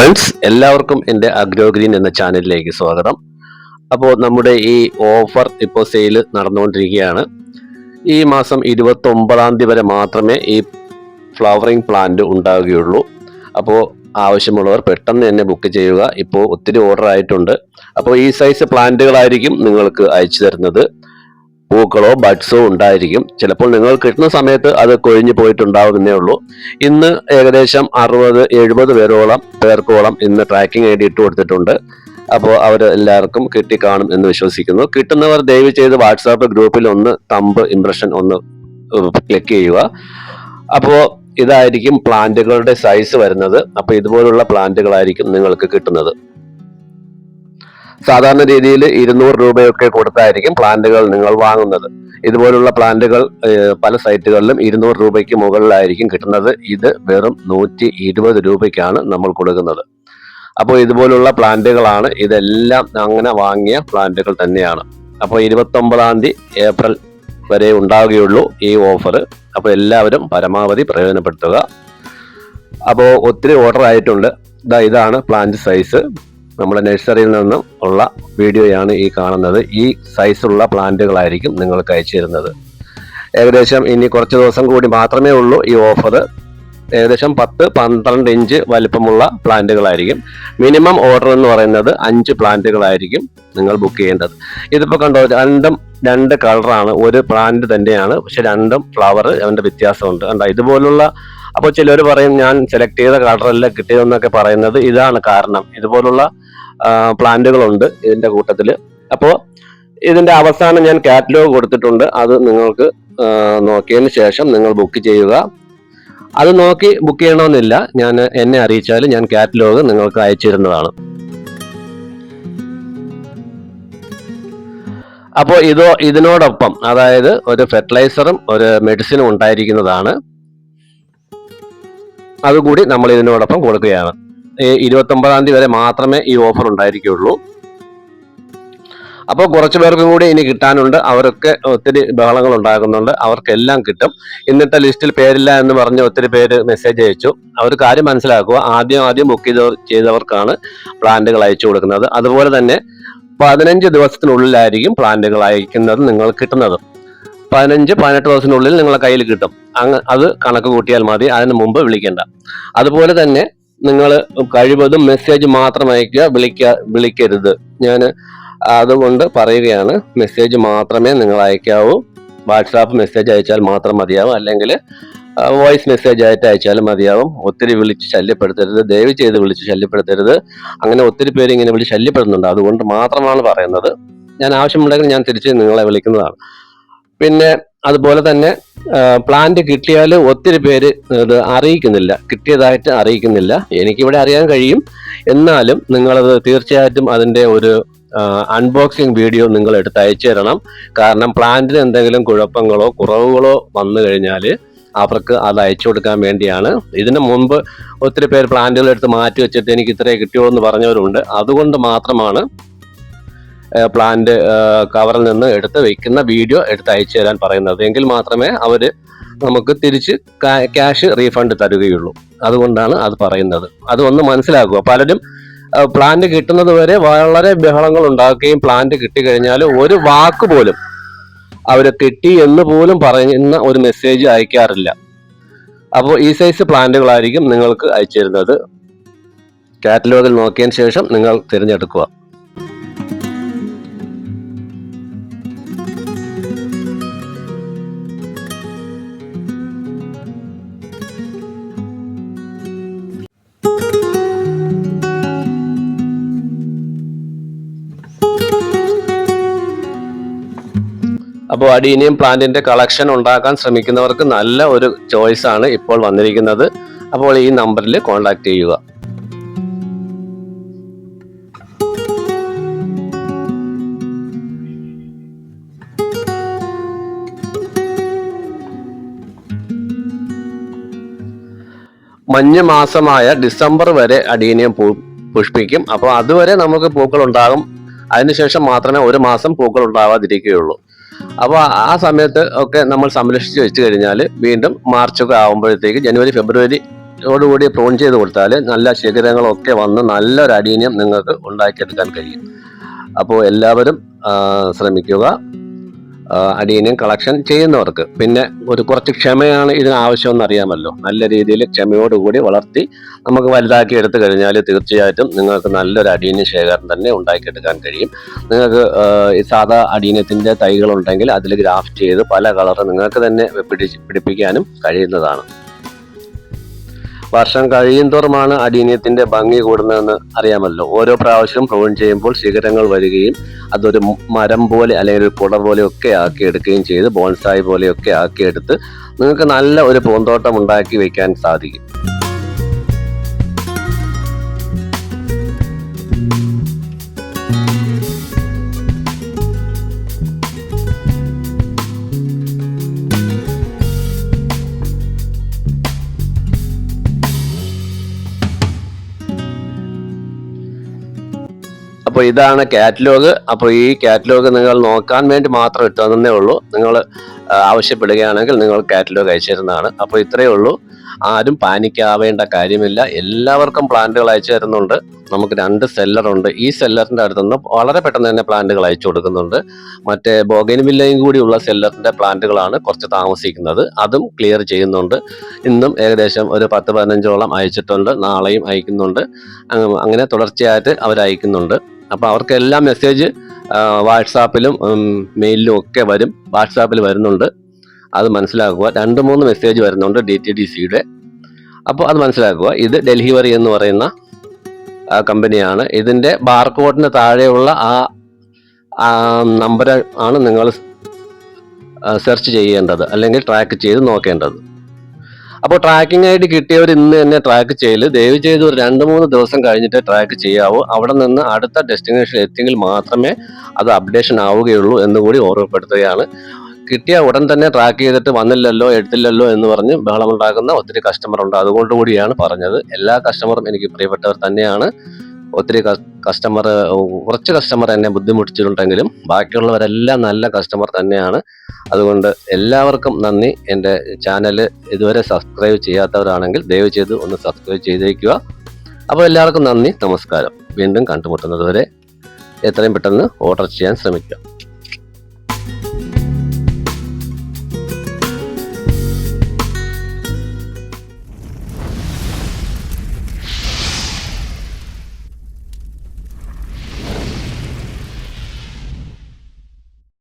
Friends എല്ലാവർക്കും എന്റെ അഗ്രോഗ്രീൻ എന്ന ചാനലിലേക്ക് സ്വാഗതം. അപ്പോൾ നമ്മുടെ ഈ ഓഫർ ഇപ്പോൾ സെയിൽ നടന്നുകൊണ്ടിരിക്കുകയാണ്. ഈ മാസം ഇരുപത്തി ഒമ്പതാം തീയതി വരെ മാത്രമേ ഈ ഫ്ലവറിംഗ് പ്ലാന്റ് ഉണ്ടാവുകയുള്ളൂ. അപ്പോൾ ആവശ്യമുള്ളവർ പെട്ടെന്ന് തന്നെ ബുക്ക് ചെയ്യുക. ഇപ്പോൾ ഒത്തിരി ഓർഡർ ആയിട്ടുണ്ട്. അപ്പോൾ ഈ സൈസ് പ്ലാന്റുകളായിരിക്കും നിങ്ങൾക്ക് അയച്ചു തരുന്നത്. പൂക്കളോ ബഡ്സോ ഉണ്ടായിരിക്കും. ചിലപ്പോൾ നിങ്ങൾ കിട്ടുന്ന സമയത്ത് അത് കൊഴിഞ്ഞു പോയിട്ടുണ്ടാവുന്നേ ഉള്ളൂ. ഇന്ന് ഏകദേശം അറുപത് എഴുപത് പേരോളം പേർക്കോളം ഇന്ന് ട്രാക്കിംഗ് ഐ ഡി ഇട്ട് കൊടുത്തിട്ടുണ്ട്. അപ്പോൾ അവർ എല്ലാവർക്കും കിട്ടി കാണും എന്ന് വിശ്വസിക്കുന്നു. കിട്ടുന്നവർ ദയവ് ചെയ്ത് വാട്സാപ്പ് ഗ്രൂപ്പിൽ ഒന്ന് തമ്പ് ഇംപ്രഷൻ ഒന്ന് ക്ലിക്ക് ചെയ്യുക. അപ്പോൾ ഇതായിരിക്കും പ്ലാന്റുകളുടെ സൈസ് വരുന്നത്. അപ്പോൾ ഇതുപോലുള്ള പ്ലാന്റുകളായിരിക്കും നിങ്ങൾക്ക് കിട്ടുന്നത്. സാധാരണ രീതിയിൽ ഇരുന്നൂറ് രൂപയൊക്കെ കൊടുത്തായിരിക്കും പ്ലാന്റുകൾ നിങ്ങൾ വാങ്ങുന്നത്. ഇതുപോലുള്ള പ്ലാന്റുകൾ പല സൈറ്റുകളിലും ഇരുന്നൂറ് രൂപയ്ക്ക് മുകളിലായിരിക്കും കിട്ടുന്നത്. ഇത് വെറും നൂറ്റി ഇരുപത് രൂപയ്ക്കാണ് നമ്മൾ കൊടുക്കുന്നത്. അപ്പോൾ ഇതുപോലുള്ള പ്ലാന്റുകളാണ് ഇതെല്ലാം അങ്ങനെ വാങ്ങിയ പ്ലാന്റുകൾ തന്നെയാണ്. അപ്പോൾ ഇരുപത്തൊമ്പതാം തീയതി ഏപ്രിൽ വരെ ഉണ്ടാവുകയുള്ളൂ ഈ ഓഫർ. അപ്പോൾ എല്ലാവരും പരമാവധി പ്രയോജനപ്പെടുത്തുക. അപ്പോൾ ഒത്തിരി ഓർഡർ ആയിട്ടുണ്ട്. ഇതാ ഇതാണ് പ്ലാന്റ് സൈസ്. നമ്മുടെ നഴ്സറിയിൽ നിന്നും ഉള്ള വീഡിയോയാണ് ഈ കാണുന്നത്. ഈ സൈസുള്ള പ്ലാന്റുകളായിരിക്കും നിങ്ങൾക്ക് അയച്ചു തരുന്നത്. ഏകദേശം ഇനി കുറച്ച് ദിവസം കൂടി മാത്രമേ ഉള്ളൂ ഈ ഓഫർ ഏകദേശം പത്ത് പന്ത്രണ്ട് ഇഞ്ച് വലിപ്പമുള്ള പ്ലാന്റുകളായിരിക്കും. മിനിമം ഓർഡർ എന്ന് പറയുന്നത് അഞ്ച് പ്ലാന്റുകളായിരിക്കും നിങ്ങൾ ബുക്ക് ചെയ്യേണ്ടത്. ഇതിപ്പോൾ കണ്ടോ രണ്ടും രണ്ട് കളറാണ് ഒരു പ്ലാന്റ് തന്നെയാണ് പക്ഷെ രണ്ടും ഫ്ലവർ അതിന്റെ വ്യത്യാസമുണ്ട്. കണ്ടോ ഇതുപോലുള്ള അപ്പോൾ ചിലർ പറയും ഞാൻ സെലക്ട് ചെയ്ത കളറല്ല കിട്ടിയതെന്നൊക്കെ പറയുന്നത് ഇതാണ് കാരണം. ഇതുപോലുള്ള പ്ലാന്റുകളുണ്ട് ഇതിന്റെ കൂട്ടത്തിൽ അപ്പോൾ ഇതിന്റെ അവസാനം ഞാൻ കാറ്റലോഗ് കൊടുത്തിട്ടുണ്ട്. അത് നിങ്ങൾക്ക് നോക്കിയതിന് ശേഷം നിങ്ങൾ ബുക്ക് ചെയ്യുക. അത് നോക്കി ബുക്ക് ചെയ്യണമെന്നില്ല. ഞാൻ എന്നെ അറിയിച്ചാൽ ഞാൻ കാറ്റലോഗ് നിങ്ങൾക്ക് അയച്ചിരുന്നതാണ്. അപ്പോൾ ഇതോ ഇതിനോടൊപ്പം അതായത് ഒരു ഫെർട്ടിലൈസറും ഒരു മെഡിസിനും ഉണ്ടായിരിക്കുന്നതാണ്. അതുകൂടി നമ്മൾ ഇതിനോടൊപ്പം കൊടുക്കുകയാണ്. ഈ ഇരുപത്തി ഒമ്പതാം തീയതി വരെ മാത്രമേ ഈ ഓഫർ ഉണ്ടായിരിക്കുകയുള്ളൂ. അപ്പോൾ കുറച്ച് പേർക്കും കൂടി ഇനി കിട്ടാനുണ്ട്. അവരൊക്കെ ഒത്തിരി ബഹളങ്ങൾ ഉണ്ടാകുന്നുണ്ട്. അവർക്കെല്ലാം കിട്ടും. ഇന്നത്തെ ലിസ്റ്റിൽ പേരില്ല എന്ന് പറഞ്ഞ് ഒത്തിരി പേര് മെസ്സേജ് അയച്ചു. അവർ കാര്യം മനസ്സിലാക്കുക. ആദ്യം ആദ്യം ബുക്ക് ചെയ്ത ചെയ്തവർക്കാണ് പ്ലാന്റുകൾ അയച്ചു കൊടുക്കുന്നത്. അതുപോലെ തന്നെ പതിനഞ്ച് ദിവസത്തിനുള്ളിലായിരിക്കും പ്ലാന്റുകൾ അയക്കുന്നത് നിങ്ങൾ കിട്ടുന്നത്. പതിനഞ്ച് പതിനെട്ട് ദിവസത്തിനുള്ളിൽ നിങ്ങളെ കയ്യിൽ കിട്ടും. അങ്ങ് അത് കണക്ക് കൂട്ടിയാൽ മതി. അതിന് മുമ്പ് വിളിക്കേണ്ട. അതുപോലെ തന്നെ നിങ്ങൾ കഴിവതും മെസ്സേജ് മാത്രം അയക്കുക വിളിക്ക വിളിക്കരുത്. ഞാൻ അതുകൊണ്ട് പറയുകയാണ് മെസ്സേജ് മാത്രമേ നിങ്ങൾ അയക്കാവൂ വാട്സാപ്പ് മെസ്സേജ് അയച്ചാൽ മാത്രം മതിയാവും. അല്ലെങ്കിൽ വോയിസ് മെസ്സേജ് ആയിട്ട് അയച്ചാലും മതിയാവും. ഒത്തിരി വിളിച്ച് ശല്യപ്പെടുത്തരുത്. ദയവ് ചെയ്ത് വിളിച്ച് ശല്യപ്പെടുത്തരുത്. അങ്ങനെ ഒത്തിരി പേര് ഇങ്ങനെ വിളിച്ച് ശല്യപ്പെടുന്നുണ്ട്. അതുകൊണ്ട് മാത്രമാണ് പറയുന്നത്. ഞാൻ ആവശ്യമുണ്ടെങ്കിൽ ഞാൻ തിരിച്ച് നിങ്ങളെ വിളിക്കുന്നതാണ്. പിന്നെ അതുപോലെ തന്നെ പ്ലാന്റ് കിട്ടിയാൽ ഒത്തിരി പേര് ഇത് അറിയിക്കുന്നില്ല. കിട്ടിയതായിട്ട് അറിയിക്കുന്നില്ല. എനിക്കിവിടെ അറിയാൻ കഴിയും. എന്നാലും നിങ്ങളത് തീർച്ചയായിട്ടും അതിന്റെ ഒരു അൺബോക്സിങ് വീഡിയോ നിങ്ങൾ എടുത്ത് അയച്ചു തരണം കാരണം പ്ലാന്റിന് എന്തെങ്കിലും കുഴപ്പങ്ങളോ കുറവുകളോ വന്നു കഴിഞ്ഞാൽ അവർക്ക് അത് അയച്ചു കൊടുക്കാൻ വേണ്ടിയാണ്. ഇതിന് മുമ്പ് ഒത്തിരി പേര് പ്ലാന്റുകൾ എടുത്ത് മാറ്റി വെച്ചിട്ട് എനിക്ക് ഇത്രയേ കിട്ടിയോ എന്ന് പറഞ്ഞവരുണ്ട്. അതുകൊണ്ട് മാത്രമാണ് പ്ലാന്റ് കവറിൽ നിന്ന് എടുത്ത് വെക്കുന്ന വീഡിയോ എടുത്ത് അയച്ചു തരാൻ പറയുന്നത്. എങ്കിൽ മാത്രമേ അവർ നമുക്ക് തിരിച്ച് ക്യാഷ് റീഫണ്ട് തരുകയുള്ളൂ. അതുകൊണ്ടാണ് അത് പറയുന്നത്. അത് ഒന്ന് മനസ്സിലാക്കുക. പലരും പ്ലാന്റ് കിട്ടുന്നത് വരെ വളരെ ബഹളങ്ങൾ ഉണ്ടാക്കുകയും പ്ലാന്റ് കിട്ടിക്കഴിഞ്ഞാൽ ഒരു വാക്ക് പോലും അവർ കിട്ടി എന്ന് പോലും പറയുന്ന ഒരു മെസ്സേജ് അയക്കാറില്ല. അപ്പോൾ ഈ സൈസ് പ്ലാന്റുകളായിരിക്കും നിങ്ങൾക്ക് അയച്ചിരുന്നത് കാറ്റലോഗിൽ നോക്കിയതിന് ശേഷം നിങ്ങൾ തിരഞ്ഞെടുക്കുക. അപ്പോൾ അഡീനിയം പ്ലാന്റിന്റെ കളക്ഷൻ ഉണ്ടാക്കാൻ ശ്രമിക്കുന്നവർക്ക് നല്ല ഒരു ചോയ്സ് ആണ് ഇപ്പോൾ വന്നിരിക്കുന്നത്. അപ്പോൾ ഈ നമ്പറിൽ കോൺടാക്ട് ചെയ്യുക. മഞ്ഞ് മാസമായ ഡിസംബർ വരെ അടീനിയം പൂ പുഷ്പിക്കും. അപ്പോൾ അതുവരെ നമുക്ക് പൂക്കൾ ഉണ്ടാകും. അതിനുശേഷം മാത്രമേ ഒരു മാസം പൂക്കൾ ഉണ്ടാവാതിരിക്കുകയുള്ളൂ. അപ്പോൾ ആ സമയത്ത് ഒക്കെ നമ്മൾ സംരക്ഷിച്ച് വെച്ച് കഴിഞ്ഞാൽ വീണ്ടും മാർച്ച് ഒക്കെ ആകുമ്പോഴത്തേക്ക് ജനുവരി ഫെബ്രുവരി ോടുകൂടി പ്രോൺ ചെയ്ത് കൊടുത്താൽ നല്ല ശിഖരങ്ങളൊക്കെ വന്ന് നല്ലൊരു അടീനിയം നിങ്ങൾക്ക് ഉണ്ടാക്കിയെടുക്കാൻ കഴിയും. അപ്പോൾ എല്ലാവരും ശ്രമിക്കുക. അടീനിയം കളക്ഷൻ ചെയ്യുന്നവർക്ക്. പിന്നെ ഒരു കുറച്ച് ക്ഷമയാണ് ഇതിന് ആവശ്യമെന്ന് അറിയാമല്ലോ. നല്ല രീതിയിൽ ക്ഷമയോടുകൂടി വളർത്തി നമുക്ക് വലുതാക്കി എടുത്തു കഴിഞ്ഞാൽ തീർച്ചയായിട്ടും നിങ്ങൾക്ക് നല്ലൊരു അടീനിയം ശേഖരം തന്നെ ഉണ്ടാക്കിയെടുക്കാൻ കഴിയും. നിങ്ങൾക്ക് ഈ സാധാ അടീനത്തിന്റെ തൈകളുണ്ടെങ്കിൽ അതിൽ ഗ്രാഫ്റ്റ് ചെയ്ത് പല കളർ നിങ്ങൾക്ക് തന്നെ പിടി പിടിപ്പിക്കാനും കഴിയുന്നതാണ്. വർഷം കഴിയുന്തോറുമാണ് അടീനിയത്തിന്റെ ഭംഗി കൂടുന്നതെന്ന് അറിയാമല്ലോ. ഓരോ പ്രാവശ്യം പ്രൂൺ ചെയ്യുമ്പോൾ ശിഖരങ്ങൾ വരികയും അതൊരു മരം പോലെ അല്ലെങ്കിൽ ഒരു കുട പോലെ ഒക്കെ ആക്കി എടുക്കുകയും ചെയ്ത് ബോൺസായി പോലെയൊക്കെ ആക്കിയെടുത്ത് നിങ്ങൾക്ക് നല്ല ഒരു പൂന്തോട്ടം ഉണ്ടാക്കി വെക്കാൻ സാധിക്കും. അപ്പോൾ ഇതാണ് കാറ്റലോഗ് അപ്പോൾ ഈ കാറ്റലോഗ് നിങ്ങൾ നോക്കാൻ വേണ്ടി മാത്രം ഇട്ടതന്നേ ഉള്ളൂ. നിങ്ങൾ ആവശ്യപ്പെടുകയാണെങ്കിൽ നിങ്ങൾ കാറ്റലോഗ് അയച്ചു തരുന്നതാണ് അപ്പോൾ ഇത്രയേ ഉള്ളൂ. ആരും പാനിക്കാവേണ്ട കാര്യമില്ല. എല്ലാവർക്കും പ്ലാന്റുകൾ അയച്ചു തരുന്നുണ്ട്. നമുക്ക് രണ്ട് സെല്ലറുണ്ട് ഈ സെല്ലറിന്റെ അടുത്തുനിന്ന് വളരെ പെട്ടെന്ന് തന്നെ പ്ലാന്റുകൾ അയച്ചു കൊടുക്കുന്നുണ്ട്. മറ്റേ ബോഗനിവില്ലയും കൂടിയുള്ള സെല്ലറിന്റെ പ്ലാന്റുകളാണ് കുറച്ച് താമസിക്കുന്നത്. അതും ക്ലിയർ ചെയ്യുന്നുണ്ട്. ഇന്നും ഏകദേശം ഒരു പത്ത് പതിനഞ്ചോളം അയച്ചിട്ടുണ്ട്. നാളെയും അയക്കുന്നുണ്ട്. അങ്ങനെ തുടർച്ചയായിട്ട് അവർ അയക്കുന്നുണ്ട് അപ്പോൾ അവർക്കെല്ലാം മെസ്സേജ് വാട്സാപ്പിലും മെയിലിലും ഒക്കെ വരും. വാട്സാപ്പിൽ വരുന്നുണ്ട്. അത് മനസ്സിലാക്കുക. രണ്ട് മൂന്ന് മെസ്സേജ് വരുന്നുണ്ട് ഡി ടി ഡി സിയുടെ അപ്പോൾ അത് മനസ്സിലാക്കുക. ഇത് ഡെലിവറി എന്ന് പറയുന്ന കമ്പനിയാണ്. ഇതിന്റെ ബാർകോഡിന് താഴെയുള്ള ആ നമ്പർ ആണ് നിങ്ങൾ സെർച്ച് ചെയ്യേണ്ടത്. അല്ലെങ്കിൽ ട്രാക്ക് ചെയ്ത് നോക്കേണ്ടത്. അപ്പോൾ ട്രാക്കിംഗ് ഡി കിട്ടിയവർ ഇന്ന് തന്നെ ട്രാക്ക് ചെയ്യൽ. ദയവ് ചെയ്ത് ഒരു രണ്ട് മൂന്ന് ദിവസം കഴിഞ്ഞിട്ട് ട്രാക്ക് ചെയ്യാവൂ. അവിടെ നിന്ന് അടുത്ത ഡെസ്റ്റിനേഷൻ എത്തിയെങ്കിൽ മാത്രമേ അത് അപ്ഡേഷൻ ആവുകയുള്ളൂ എന്ന് കൂടി ഓർമ്മപ്പെടുത്തുകയാണ്. കിട്ടിയ ഉടൻ തന്നെ ട്രാക്ക് ചെയ്തിട്ട് വന്നില്ലല്ലോ എടുത്തില്ലല്ലോ എന്ന് പറഞ്ഞ് ബഹളമുണ്ടാക്കുന്ന ഒത്തിരി കസ്റ്റമർ ഉണ്ട്. അതുകൊണ്ട് കൂടിയാണ് പറഞ്ഞത്. എല്ലാ കസ്റ്റമറും എനിക്ക് പ്രിയപ്പെട്ടവർ തന്നെയാണ്. ഒത്തിരി കസ്റ്റമർ കുറച്ച് കസ്റ്റമർ എന്നെ ബുദ്ധിമുട്ടിച്ചിട്ടുണ്ടെങ്കിലും ബാക്കിയുള്ളവരെല്ലാം നല്ല കസ്റ്റമർ തന്നെയാണ്. അതുകൊണ്ട് എല്ലാവർക്കും നന്ദി. എന്റെ ചാനൽ ഇതുവരെ സബ്സ്ക്രൈബ് ചെയ്യാത്തവരാണെങ്കിൽ ദയവ് ചെയ്ത് ഒന്ന് സബ്സ്ക്രൈബ് ചെയ്തേക്കുക. അപ്പോൾ എല്ലാവർക്കും നന്ദി. നമസ്കാരം. വീണ്ടും കണ്ടുമുട്ടുന്നതുവരെ എത്രയും പെട്ടെന്ന് ഓർഡർ ചെയ്യാൻ ശ്രമിക്കുക